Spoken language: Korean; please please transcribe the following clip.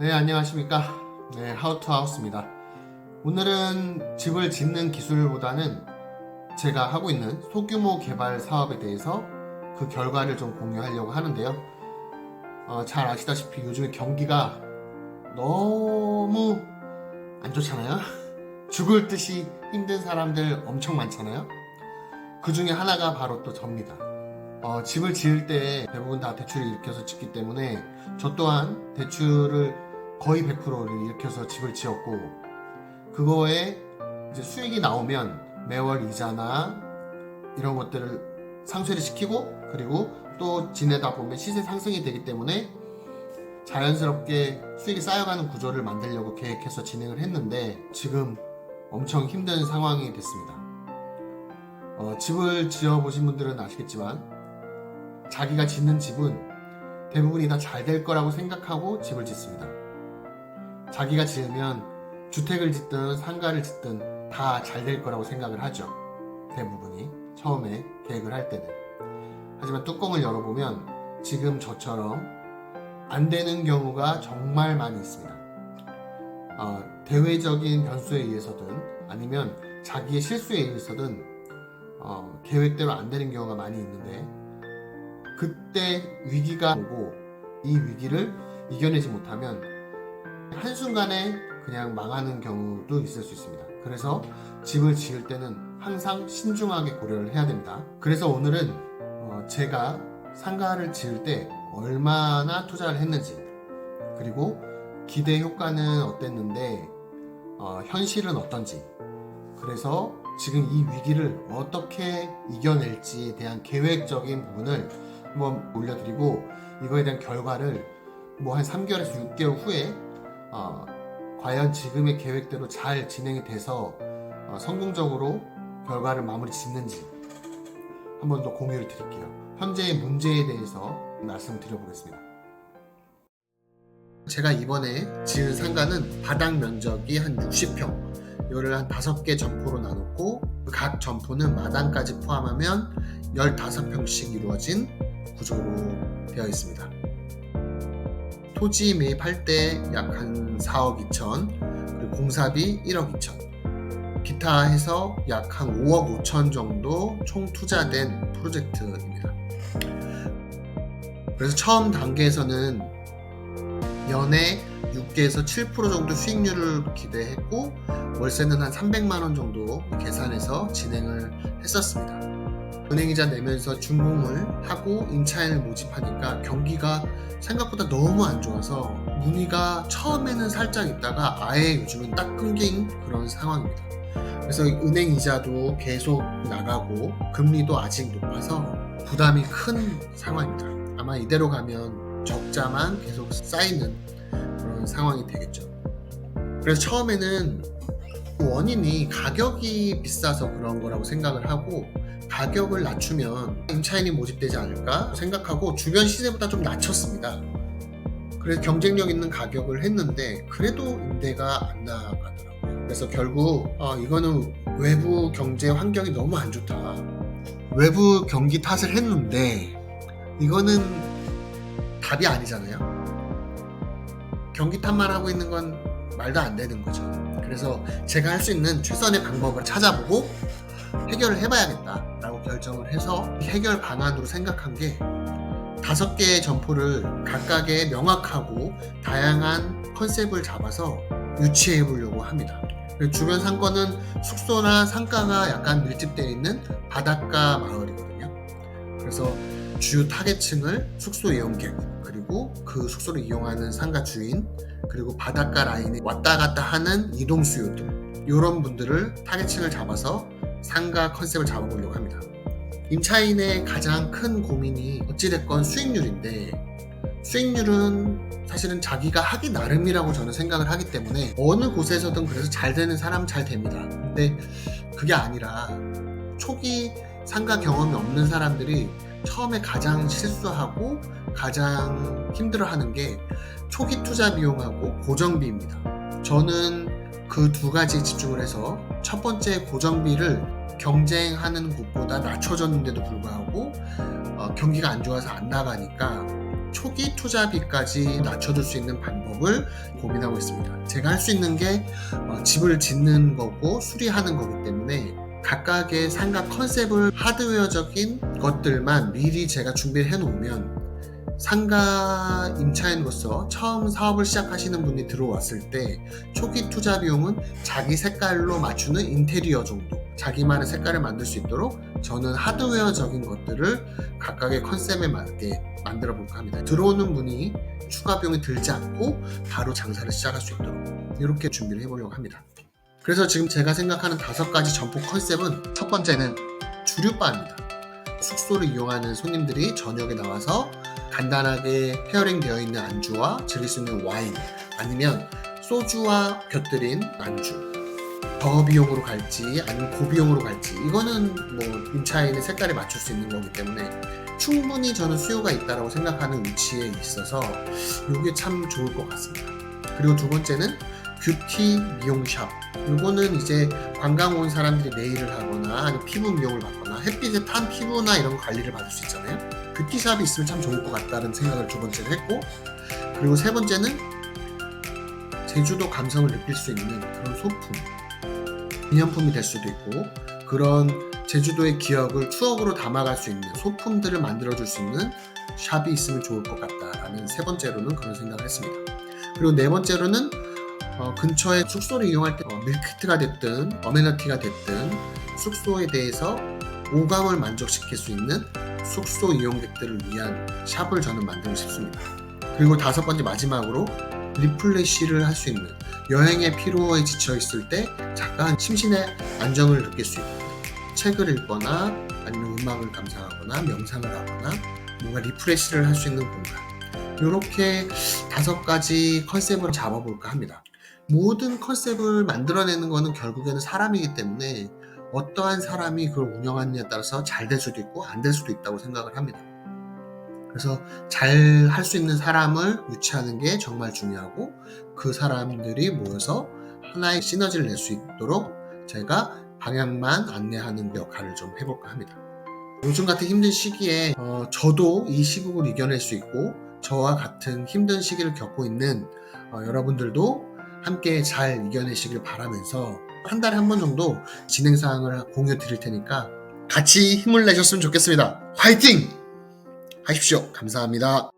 네, 안녕하십니까. 네, 하우투 하우스입니다. 오늘은 집을 짓는 기술보다는 제가 하고 있는 소규모 개발 사업에 대해서 그 결과를 좀 공유하려고 하는데요. 어, 잘 아시다시피 요즘에 경기가 너무 안 좋잖아요. 죽을 듯이 힘든 사람들 엄청 많잖아요. 그 중에 하나가 바로 또 접니다. 어, 집을 지을 때 대부분 다 대출을 일으켜서 짓기 때문에 저 또한 대출을 거의 100%를 일으켜서 집을 지었고 그거에 이제 수익이 나오면 매월 이자나 이런 것들을 상쇄를 시키고 그리고 또 지내다 보면 시세 상승이 되기 때문에 자연스럽게 수익이 쌓여가는 구조를 만들려고 계획해서 진행을 했는데 지금 엄청 힘든 상황이 됐습니다. 어, 집을 지어 보신 분들은 아시겠지만 자기가 짓는 집은 대부분이 다 잘 될 거라고 생각하고 집을 짓습니다. 자기가 지으면 주택을 짓든 상가를 짓든 다 잘 될 거라고 생각을 하죠. 대부분이 처음에 계획을 할 때는. 하지만 뚜껑을 열어보면 지금 저처럼 안 되는 경우가 정말 많이 있습니다. 어, 대외적인 변수에 의해서든 아니면 자기의 실수에 의해서든 어, 계획대로 안 되는 경우가 많이 있는데 그때 위기가 오고 이 위기를 이겨내지 못하면 한순간에 그냥 망하는 경우도 있을 수 있습니다. 그래서 집을 지을 때는 항상 신중하게 고려를 해야 됩니다. 그래서 오늘은 어, 제가 상가를 지을 때 얼마나 투자를 했는지 그리고 기대 효과는 어땠는데 어, 현실은 어떤지 그래서 지금 이 위기를 어떻게 이겨낼지에 대한 계획적인 부분을 한번 올려드리고 이거에 대한 결과를 뭐 한 3개월에서 6개월 후에 어, 과연 지금의 계획대로 잘 진행이 돼서 어, 성공적으로 결과를 마무리 짓는지 한 번 더 공유를 드릴게요. 현재의 문제에 대해서 말씀을 드려보겠습니다. 제가 이번에 지은 상가는 바닥 면적이 한 60평 이거를 한 5개 점포로 나눴고 각 점포는 마당까지 포함하면 15평씩 이루어진 구조로 되어 있습니다. 토지 매입할 때 약 한 4억 2천, 그리고 공사비 1억 2천, 기타 해서 약 한 5억 5천 정도 총 투자된 프로젝트입니다. 그래서 처음 단계에서는 연에 6개에서 7% 정도 수익률을 기대했고 월세는 한 300만 원 정도 계산해서 진행을 했었습니다. 은행이자 내면서 준공을 하고 임차인을 모집하니까 경기가 생각보다 너무 안 좋아서 문의가 처음에는 살짝 있다가 아예 요즘은 딱 끊긴 그런 상황입니다. 그래서 은행 이자도 계속 나가고 금리도 아직 높아서 부담이 큰 상황입니다. 아마 이대로 가면 적자만 계속 쌓이는 그런 상황이 되겠죠. 그래서 처음에는 원인이 가격이 비싸서 그런 거라고 생각을 하고 가격을 낮추면 임차인이 모집되지 않을까 생각하고 주변 시세보다 좀 낮췄습니다. 그래서 경쟁력 있는 가격을 했는데 그래도 임대가 안 나가더라고요. 그래서 결국 어, 이거는 외부 경제 환경이 너무 안 좋다. 외부 경기 탓을 했는데 이거는 답이 아니잖아요. 경기 탓만 하고 있는 건 말도 안 되는 거죠. 그래서 제가 할 수 있는 최선의 방법을 찾아보고 해결을 해봐야겠다라고 결정을 해서 해결 방안으로 생각한 게 다섯 개의 점포를 각각의 명확하고 다양한 컨셉을 잡아서 유치해 보려고 합니다. 주변 상권은 숙소나 상가가 약간 밀집되어 있는 바닷가 마을이거든요. 그래서 주요 타겟층을 숙소 이용객 그리고 그 숙소를 이용하는 상가 주인 그리고 바닷가 라인에 왔다 갔다 하는 이동 수요들 이런 분들을 타겟층을 잡아서 상가 컨셉을 잡아보려고 합니다. 임차인의 가장 큰 고민이 어찌됐건 수익률인데 수익률은 사실은 자기가 하기 나름이라고 저는 생각을 하기 때문에 어느 곳에서든 그래서 잘 되는 사람 잘 됩니다. 근데 그게 아니라 초기 상가 경험이 없는 사람들이 처음에 가장 실수하고 가장 힘들어하는 게 초기 투자 비용하고 고정비입니다. 저는 그 두 가지에 집중을 해서 첫 번째 고정비를 경쟁하는 곳보다 낮춰줬는데도 불구하고 어, 경기가 안 좋아서 안 나가니까 초기 투자비까지 낮춰줄 수 있는 방법 방법을 고민하고 있습니다. 제가 할 수 있는 게 어, 집을 짓는 거고 수리하는 거기 때문에 각각의 상가 컨셉을 하드웨어적인 것들만 미리 제가 준비를 해놓으면 상가 임차인으로서 처음 사업을 시작하시는 분이 들어왔을 때 초기 투자 비용은 자기 색깔로 맞추는 인테리어 정도 자기만의 색깔을 만들 수 있도록 저는 하드웨어적인 것들을 각각의 컨셉에 맞게 만들어 볼까 합니다. 들어오는 분이 추가 비용이 들지 않고 바로 장사를 시작할 수 있도록 이렇게 준비를 해보려고 합니다. 그래서 지금 제가 생각하는 다섯 가지 점포 컨셉은 첫 번째는 주류바입니다. 숙소를 이용하는 손님들이 저녁에 나와서 간단하게 페어링 되어 있는 안주와 즐길 수 있는 와인 아니면 소주와 곁들인 안주 저비용으로 갈지 아니면 고비용으로 갈지 이거는 뭐 임차인의 색깔에 맞출 수 있는 거기 때문에 충분히 저는 수요가 있다고 생각하는 위치에 있어서 이게 참 좋을 것 같습니다. 그리고 두 번째는 뷰티 미용샵 이거는 이제 관광 온 사람들이 네일을 하거나 아니면 피부 미용을 받거나 햇빛에 탄 피부나 이런 관리를 받을 수 있잖아요. 뷰티샵이 있으면 참 좋을 것 같다는 생각을 두 번째로 했고 그리고 세 번째는 제주도 감성을 느낄 수 있는 그런 소품 기념품이 될 수도 있고 그런 제주도의 기억을 추억으로 담아갈 수 있는 소품들을 만들어줄 수 있는 샵이 있으면 좋을 것 같다라는 세 번째로는 그런 생각을 했습니다. 그리고 네 번째로는 어, 근처에 숙소를 이용할 때 어, 밀키트가 됐든 어메너티가 됐든 숙소에 대해서 오감을 만족시킬 수 있는 숙소 이용객들을 위한 샵을 저는 만들고 싶습니다. 그리고 다섯 번째 마지막으로 리플레시를 할 수 있는 여행의 피로에 지쳐 있을 때 잠깐 심신의 안정을 느낄 수 있는 책을 읽거나 아니면 음악을 감상하거나 명상을 하거나 뭔가 리프레시를 할 수 있는 공간 이렇게 다섯 가지 컨셉을 잡아볼까 합니다. 모든 컨셉을 만들어내는 것은 결국에는 사람이기 때문에 어떠한 사람이 그걸 운영하느냐에 따라서 잘 될 수도 있고 안 될 수도 있다고 생각을 합니다. 그래서 잘 할 수 있는 사람을 유치하는 게 정말 중요하고 그 사람들이 모여서 하나의 시너지를 낼 수 있도록 제가 방향만 안내하는 역할을 좀 해볼까 합니다. 요즘 같은 힘든 시기에 어, 저도 이 시국을 이겨낼 수 있고 저와 같은 힘든 시기를 겪고 있는 어, 여러분들도 함께 잘 이겨내시길 바라면서 한 달에 한 번 정도 진행 사항을 공유 드릴 테니까 같이 힘을 내셨으면 좋겠습니다. 화이팅! 하십시오. 감사합니다.